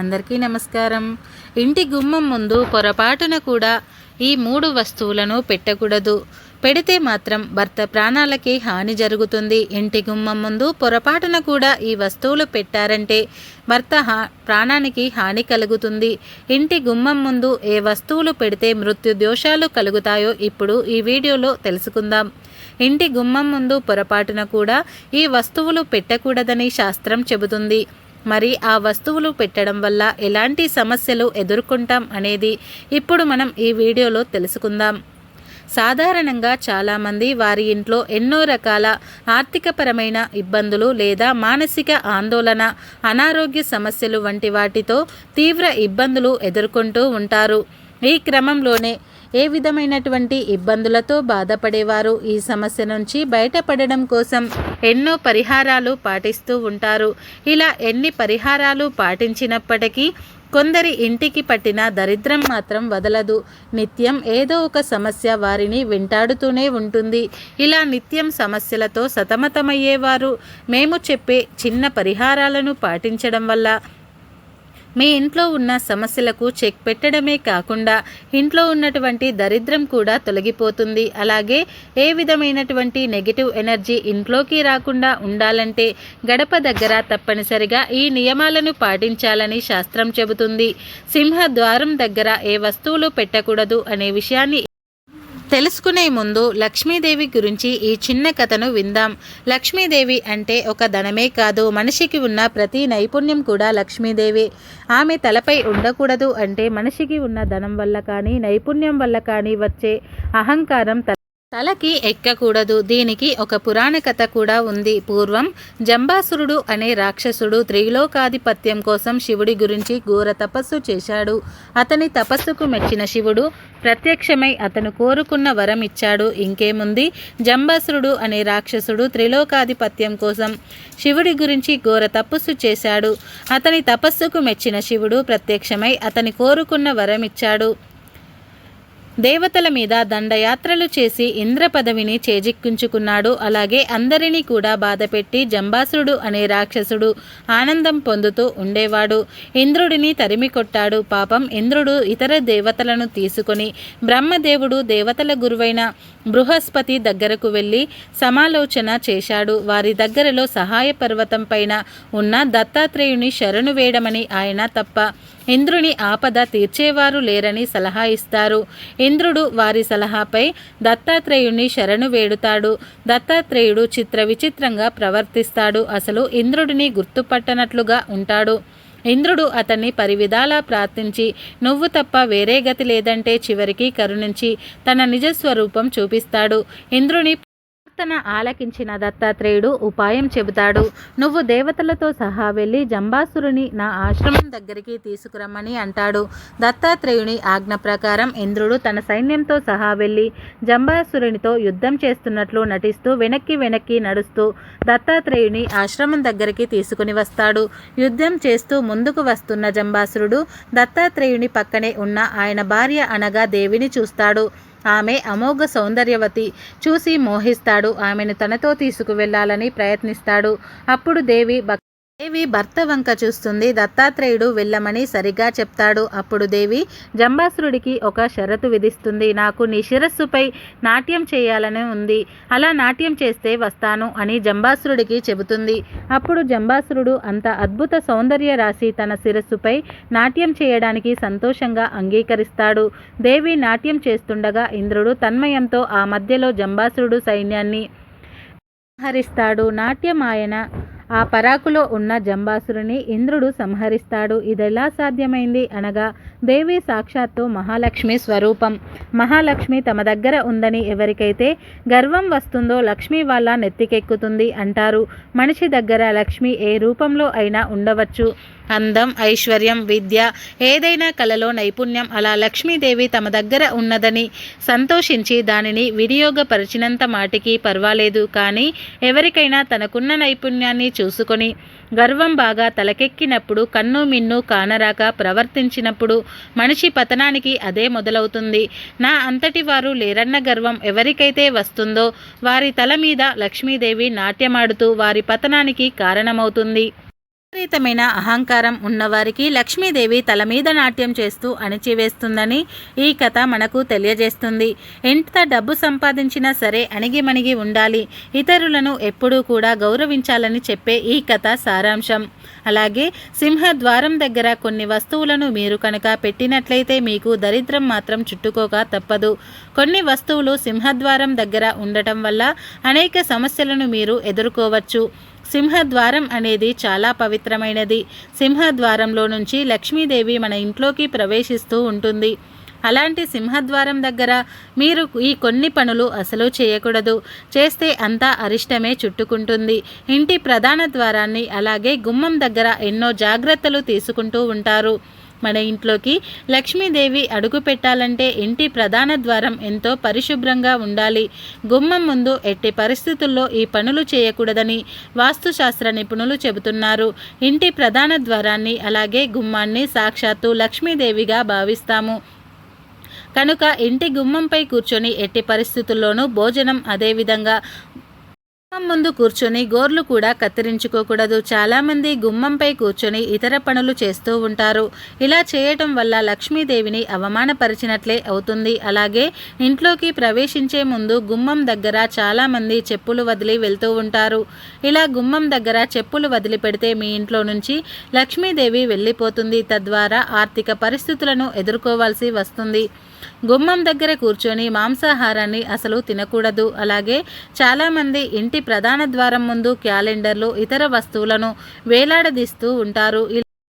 అందరికీ నమస్కారం. ఇంటి గుమ్మం ముందు పొరపాటున కూడా ఈ మూడు వస్తువులను పెట్టకూడదు. పెడితే మాత్రం భర్త ప్రాణాలకి హాని జరుగుతుంది. ఇంటి గుమ్మం ముందు పొరపాటున కూడా ఈ వస్తువులు పెట్టారంటే భర్త హా ప్రాణానికి హాని కలుగుతుంది. ఇంటి గుమ్మం ముందు ఏ వస్తువులు పెడితే మృత్యు దోషాలు కలుగుతాయో ఇప్పుడు ఈ వీడియోలో తెలుసుకుందాం. ఇంటి గుమ్మం ముందు పొరపాటున కూడా ఈ వస్తువులు పెట్టకూడదని శాస్త్రం చెబుతుంది. మరి ఆ వస్తువులు పెట్టడం వల్ల ఎలాంటి సమస్యలు ఎదుర్కొంటాం అనేది ఇప్పుడు మనం ఈ వీడియోలో తెలుసుకుందాం. సాధారణంగా చాలామంది వారి ఇంట్లో ఎన్నో రకాల ఆర్థికపరమైన ఇబ్బందులు లేదా మానసిక ఆందోళన అనారోగ్య సమస్యలు వంటి వాటితో తీవ్ర ఇబ్బందులు ఎదుర్కొంటూ ఉంటారు. ఈ క్రమంలోనే ఏ విధమైనటువంటి ఇబ్బందులతో బాధపడేవారు ఈ సమస్య నుంచి బయటపడడం కోసం ఎన్నో పరిహారాలు పాటిస్తూ ఉంటారు. ఇలా ఎన్ని పరిహారాలు పాటించినప్పటికీ కొందరి ఇంటికి పట్టిన దరిద్రం మాత్రం వదలదు. నిత్యం ఏదో ఒక సమస్య వారిని వెంటాడుతూనే ఉంటుంది. ఇలా నిత్యం సమస్యలతో సతమతమయ్యేవారు. మేము చెప్పే చిన్న పరిహారాలను పాటించడం వల్ల మీ ఇంట్లో ఉన్న సమస్యలకు చెక్ పెట్టడమే కాకుండా ఇంట్లో ఉన్నటువంటి దరిద్రం కూడా తొలగిపోతుంది. అలాగే ఏ విధమైనటువంటి నెగిటివ్ ఎనర్జీ ఇంట్లోకి రాకుండా ఉండాలంటే గడప దగ్గర తప్పనిసరిగా ఈ నియమాలను పాటించాలని శాస్త్రం చెబుతుంది. సింహ ద్వారం దగ్గర ఏ వస్తువులు పెట్టకూడదు అనే విషయాన్ని తెలుసుకునే ముందు లక్ష్మీదేవి గురించి ఈ చిన్న కథను విందాం. లక్ష్మీదేవి అంటే ఒక ధనమే కాదు మనిషికి ఉన్న ప్రతి నైపుణ్యం కూడా లక్ష్మీదేవి. ఆమె తలపై ఉండకూడదు అంటే మనిషికి ఉన్న ధనం వల్ల కానీ నైపుణ్యం వల్ల కానీ వచ్చే అహంకారం తలకి ఎక్కకూడదు. దీనికి ఒక పురాణ కథ కూడా ఉంది. పూర్వం జంబాసురుడు అనే రాక్షసుడు త్రిలోకాధిపత్యం కోసం శివుడి గురించి ఘోర తపస్సు చేశాడు. అతని తపస్సుకు మెచ్చిన శివుడు ప్రత్యక్షమై అతను కోరుకున్న వరం ఇచ్చాడు. ఇంకేముంది? జంబాసురుడు అనే రాక్షసుడు త్రిలోకాధిపత్యం కోసం శివుడి గురించి ఘోర తపస్సు చేశాడు. అతని తపస్సుకు మెచ్చిన శివుడు ప్రత్యక్షమై అతని కోరుకున్న వరం ఇచ్చాడు. దేవతల మీద దండయాత్రలు చేసి ఇంద్ర పదవిని చేజిక్కించుకున్నాడు. అలాగే అందరినీ కూడా బాధపెట్టి జంబాసురుడు అనే రాక్షసుడు ఆనందం పొందుతూ ఉండేవాడు. ఇంద్రుడిని తరిమి కొట్టాడు. పాపం ఇంద్రుడు ఇతర దేవతలను తీసుకొని బ్రహ్మదేవుడు దేవతల గురువైన బృహస్పతి దగ్గరకు వెళ్ళి సమాలోచన చేశాడు. వారి దగ్గరలో సహాయ పర్వతం పైన ఉన్న దత్తాత్రేయుని శరణు వేయడమని ఆయన తప్ప ఇంద్రుని ఆపద తీర్చేవారు లేరని సలహా ఇస్తారు. ఇంద్రుడు వారి సలహాపై దత్తాత్రేయుణ్ణి శరణు వేడుతాడు. దత్తాత్రేయుడు చిత్ర విచిత్రంగా ప్రవర్తిస్తాడు. అసలు ఇంద్రుడిని గుర్తుపట్టనట్లుగా ఉంటాడు. ఇంద్రుడు అతన్ని పరివిధాలా ప్రార్థించి నువ్వు తప్ప వేరే గతి లేదంటే చివరికి కరుణించి తన నిజస్వరూపం చూపిస్తాడు. ఇంద్రుని ప్రార్థన ఆలకించిన దత్తాత్రేయుడు ఉపాయం చెబుతాడు. నువ్వు దేవతలతో సహా వెళ్ళి జంబాసురుని నా ఆశ్రమం దగ్గరికి తీసుకురమ్మని అంటాడు. దత్తాత్రేయుని ఆజ్ఞ ప్రకారం ఇంద్రుడు తన సైన్యంతో సహా వెళ్ళి జంబాసురునితో యుద్ధం చేస్తున్నట్లు నటిస్తూ వెనక్కి వెనక్కి నడుస్తూ దత్తాత్రేయుని ఆశ్రమం దగ్గరికి తీసుకుని వస్తాడు. యుద్ధం చేస్తూ ముందుకు వస్తున్న జంబాసురుడు దత్తాత్రేయుని పక్కనే ఉన్న ఆయన భార్య అనగా దేవిని చూస్తాడు. ఆమె అమోఘ సౌందర్యవతి. చూసి మోహిస్తాడు. ఆమెను తనతో తీసుకువెళ్ళాలని ప్రయత్నిస్తాడు. అప్పుడు దేవి దేవి భర్త వంక చూస్తుంది. దత్తాత్రేయుడు వెళ్ళమని సరిగా చెప్తాడు. అప్పుడు దేవి జంబాసురుడికి ఒక షరతు విధిస్తుంది. నాకు నీ శిరస్సుపై నాట్యం చేయాలని ఉంది. అలా నాట్యం చేస్తే వస్తాను అని జంబాసురుడికి చెబుతుంది. అప్పుడు జంబాసురుడు అంత అద్భుత సౌందర్య రాశి తన శిరస్సుపై నాట్యం చేయడానికి సంతోషంగా అంగీకరిస్తాడు. దేవి నాట్యం చేస్తుండగా ఇంద్రుడు తన్మయంతో ఆ మధ్యలో జంబాసురుడు సైన్యాన్ని హరిస్తాడు నాట్యం ఆయన ఆ పరాకులో ఉన్న జంబాసురుని ఇంద్రుడు సంహరిస్తాడు. ఇదెలా సాధ్యమైంది? అనగా దేవి సాక్షాత్తు మహాలక్ష్మి స్వరూపం. మహాలక్ష్మి తమ దగ్గర ఉందని ఎవరికైతే గర్వం వస్తుందో లక్ష్మి వాళ్ళ నెత్తికెక్కుతుంది అంటారు. మనిషి దగ్గర లక్ష్మి ఏ రూపంలో అయినా ఉండవచ్చు. అందం ఐశ్వర్యం విద్య ఏదైనా కళలో నైపుణ్యం అలా లక్ష్మీదేవి తమ దగ్గర ఉన్నదని సంతోషించి దానిని వినియోగపరిచినంత మాటికి పర్వాలేదు. కానీ ఎవరికైనా తనకున్న నైపుణ్యాన్ని చూసుకొని గర్వం బాగా తలకెక్కినప్పుడు కన్ను మిన్ను కానరాక ప్రవర్తించినప్పుడు మనిషి పతనానికి అదే మొదలవుతుంది. నా అంతటి వారు లేరన్న గర్వం ఎవరికైతే వస్తుందో వారి తల మీద లక్ష్మీదేవి నాట్యమాడుతూ వారి పతనానికి కారణమవుతుంది. విపరీతమైన అహంకారం ఉన్నవారికి లక్ష్మీదేవి తల మీద నాట్యం చేస్తూ అణిచివేస్తుందని ఈ కథ మనకు తెలియజేస్తుంది. ఎంత డబ్బు సంపాదించినా సరే అణిగిమణిగి ఉండాలి. ఇతరులను ఎప్పుడూ కూడా గౌరవించాలని చెప్పే ఈ కథ సారాంశం. అలాగే సింహద్వారం దగ్గర కొన్ని వస్తువులను మీరు కనుక పెట్టినట్లయితే మీకు దరిద్రం మాత్రం చుట్టుకోక తప్పదు. కొన్ని వస్తువులు సింహద్వారం దగ్గర ఉండటం వల్ల అనేక సమస్యలను మీరు ఎదుర్కోవచ్చు. సింహద్వారం అనేది చాలా పవిత్రమైనది. సింహద్వారంలో నుంచి లక్ష్మీదేవి మన ఇంట్లోకి ప్రవేశిస్తూ ఉంటుంది. అలాంటి సింహద్వారం దగ్గర మీరు ఈ కొన్ని పనులు అసలు చేయకూడదు. చేస్తే అంతా అరిష్టమే చుట్టుకుంటుంది. ఇంటి ప్రధాన ద్వారాన్ని అలాగే గుమ్మం దగ్గర ఎన్నో జాగ్రత్తలు తీసుకుంటూ ఉంటారు. మన ఇంట్లోకి లక్ష్మీదేవి అడుగు పెట్టాలంటే ఇంటి ప్రధాన ద్వారం ఎంతో పరిశుభ్రంగా ఉండాలి. గుమ్మం ముందు ఎట్టి పరిస్థితుల్లో ఈ పనులు చేయకూడదని వాస్తుశాస్త్ర నిపుణులు చెబుతున్నారు. ఇంటి ప్రధాన ద్వారాన్ని అలాగే గుమ్మాన్ని సాక్షాత్తు లక్ష్మీదేవిగా భావిస్తాము. కనుక ఇంటి గుమ్మంపై కూర్చొని ఎట్టి పరిస్థితుల్లోనూ భోజనం అదేవిధంగా గుమ్మం ముందు కూర్చొని గోర్లు కూడా కత్తిరించుకోకూడదు. చాలామంది గుమ్మంపై కూర్చొని ఇతర పనులు చేస్తూ ఉంటారు. ఇలా చేయటం వల్ల లక్ష్మీదేవిని అవమానపరిచినట్లే అవుతుంది. అలాగే ఇంట్లోకి ప్రవేశించే ముందు గుమ్మం దగ్గర చాలామంది చెప్పులు వదిలి వెళ్తూ ఉంటారు. ఇలా గుమ్మం దగ్గర చెప్పులు వదిలిపెడితే మీ ఇంట్లో నుంచి లక్ష్మీదేవి వెళ్ళిపోతుంది. తద్వారా ఆర్థిక పరిస్థితులను ఎదుర్కోవాల్సి వస్తుంది. గుమ్మం దగ్గర కూర్చొని మాంసాహారాన్ని అసలు తినకూడదు. అలాగే చాలామంది ఇంటి ప్రధాన ద్వారం ముందు క్యాలెండర్లు ఇతర వస్తువులను వేలాడదీస్తూ ఉంటారు.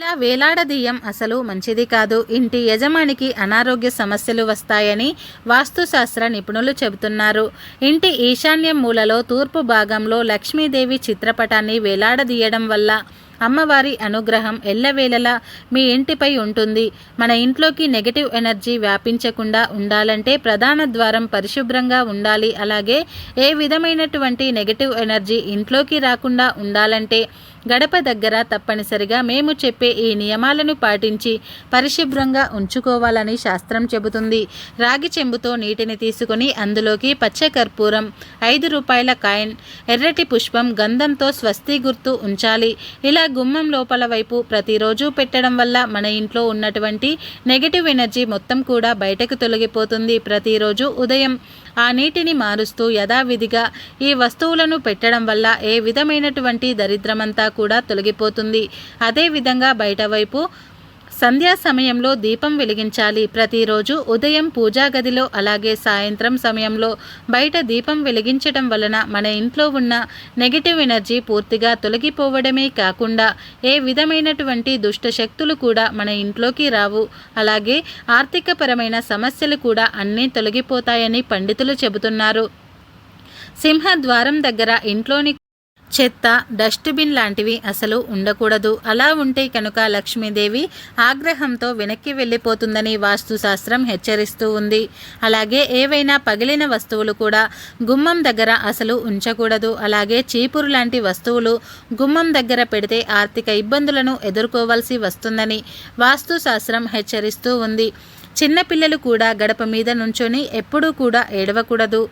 ఇలా వేలాడదీయం అసలు మంచిది కాదు. ఇంటి యజమానికి అనారోగ్య సమస్యలు వస్తాయని వాస్తుశాస్త్ర నిపుణులు చెబుతున్నారు. ఇంటి ఈశాన్య మూలలో తూర్పు భాగంలో లక్ష్మీదేవి చిత్రపటాన్ని వేలాడదీయడం వల్ల అమ్మవారి అనుగ్రహం ఎల్లవేళలా మీ ఇంటిపై ఉంటుంది. మన ఇంట్లోకి నెగటివ్ ఎనర్జీ వ్యాపించకుండా ఉండాలంటే ప్రధాన ద్వారం పరిశుభ్రంగా ఉండాలి. అలాగే ఏ విధమైనటువంటి నెగటివ్ ఎనర్జీ ఇంట్లోకి రాకుండా ఉండాలంటే గడప దగ్గర తప్పనిసరిగా మేము చెప్పే ఈ నియమాలను పాటించి పరిశుభ్రంగా ఉంచుకోవాలని శాస్త్రం చెబుతుంది. రాగి చెంబుతో నీటిని తీసుకుని అందులోకి పచ్చ కర్పూరం ఐదు రూపాయల కాయిన్ ఎర్రటి పుష్పం గంధంతో స్వస్తి గుర్తు ఉంచాలి. ఇలా గుమ్మం లోపల వైపు ప్రతిరోజు పెట్టడం వల్ల మన ఇంట్లో ఉన్నటువంటి నెగిటివ్ ఎనర్జీ మొత్తం కూడా బయటకు తొలగిపోతుంది. ప్రతిరోజు ఉదయం ఆ నీటిని మారుస్తూ యథావిధిగా ఈ వస్తువులను పెట్టడం వల్ల ఏ విధమైనటువంటి దరిద్రమంతా కూడా తొలగిపోతుంది. అదేవిధంగా బయట వైపు సంధ్యా సమయంలో దీపం వెలిగించాలి. ప్రతిరోజు ఉదయం పూజా గదిలో అలాగే సాయంత్రం సమయంలో బయట దీపం వెలిగించడం వలన మన ఇంట్లో ఉన్న నెగిటివ్ ఎనర్జీ పూర్తిగా తొలగిపోవడమే కాకుండా ఏ విధమైనటువంటి దుష్ట శక్తులు కూడా మన ఇంట్లోకి రావు. అలాగే ఆర్థికపరమైన సమస్యలు కూడా అన్నీ తొలగిపోతాయని పండితులు చెబుతున్నారు. సింహద్వారం దగ్గర ఇంట్లోని చెత్త డస్ట్బిన్ లాంటివి అసలు ఉండకూడదు. అలా ఉంటే కనుక లక్ష్మీదేవి ఆగ్రహంతో వెనక్కి వెళ్ళిపోతుందని వాస్తుశాస్త్రం హెచ్చరిస్తూ ఉంది. అలాగే ఏవైనా పగిలిన వస్తువులు కూడా గుమ్మం దగ్గర అసలు ఉంచకూడదు. అలాగే చీపురు లాంటి వస్తువులు గుమ్మం దగ్గర పెడితే ఆర్థిక ఇబ్బందులను ఎదుర్కోవాల్సి వస్తుందని వాస్తుశాస్త్రం హెచ్చరిస్తూ ఉంది. చిన్నపిల్లలు కూడా గడప మీద నుంచొని ఎప్పుడూ కూడా ఏడవకూడదు.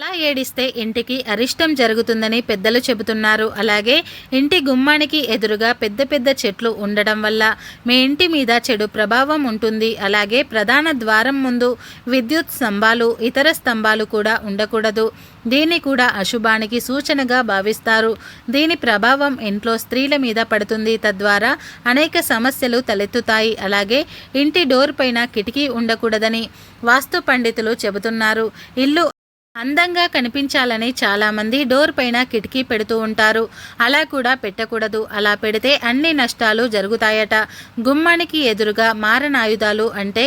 అలా ఏడిస్తే ఇంటికి అరిష్టం జరుగుతుందని పెద్దలు చెబుతున్నారు. అలాగే ఇంటి గుమ్మానికి ఎదురుగా పెద్ద పెద్ద చెట్లు ఉండడం వల్ల మీ ఇంటి మీద చెడు ప్రభావం ఉంటుంది. అలాగే ప్రధాన ద్వారం ముందు విద్యుత్ స్తంభాలు ఇతర స్తంభాలు కూడా ఉండకూడదు. దీన్ని కూడా అశుభానికి సూచనగా భావిస్తారు. దీని ప్రభావం ఇంట్లో స్త్రీల మీద పడుతుంది. తద్వారా అనేక సమస్యలు తలెత్తుతాయి. అలాగే ఇంటి డోర్ పైన కిటికీ ఉండకూడదని వాస్తు పండితులు చెబుతున్నారు. ఇల్లు అందంగా కనిపించాలని చాలామంది డోర్ పైన కిటికీ పెడుతూ ఉంటారు. అలా కూడా పెట్టకూడదు. అలా పెడితే అన్ని నష్టాలు జరుగుతాయట. గుమ్మానికి ఎదురుగా మారణాయుధాలు అంటే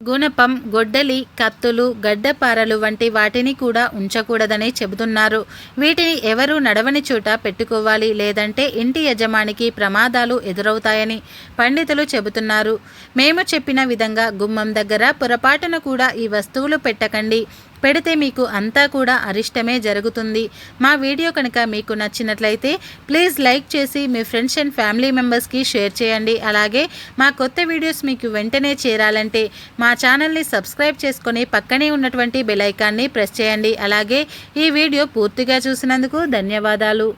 గుణపం గొడ్డలి కత్తులు గడ్డపారలు వంటి వాటిని కూడా ఉంచకూడదని చెబుతున్నారు. వీటిని ఎవరు నడవని చోట పెట్టుకోవాలి. లేదంటే ఇంటి యజమానికి ప్రమాదాలు ఎదురవుతాయని పండితులు చెబుతున్నారు. మేము చెప్పిన విధంగా గుమ్మం దగ్గర పొరపాటున కూడా ఈ వస్తువులు పెట్టకండి. పెడితే మీకు అంతా కూడా అరిష్టమే జరుగుతుంది. మా వీడియో కనుక మీకు నచ్చినట్లయితే ప్లీజ్ లైక్ చేసి మీ ఫ్రెండ్స్ అండ్ ఫ్యామిలీ మెంబర్స్కి షేర్ చేయండి. అలాగే మా కొత్త వీడియోస్ మీకు వెంటనే చేరాలంటే మా ఛానల్ని సబ్స్క్రైబ్ చేసుకొని పక్కనే ఉన్నటువంటి బెలైకాన్ని ప్రెస్ చేయండి. అలాగే ఈ వీడియో పూర్తిగా చూసినందుకు ధన్యవాదాలు.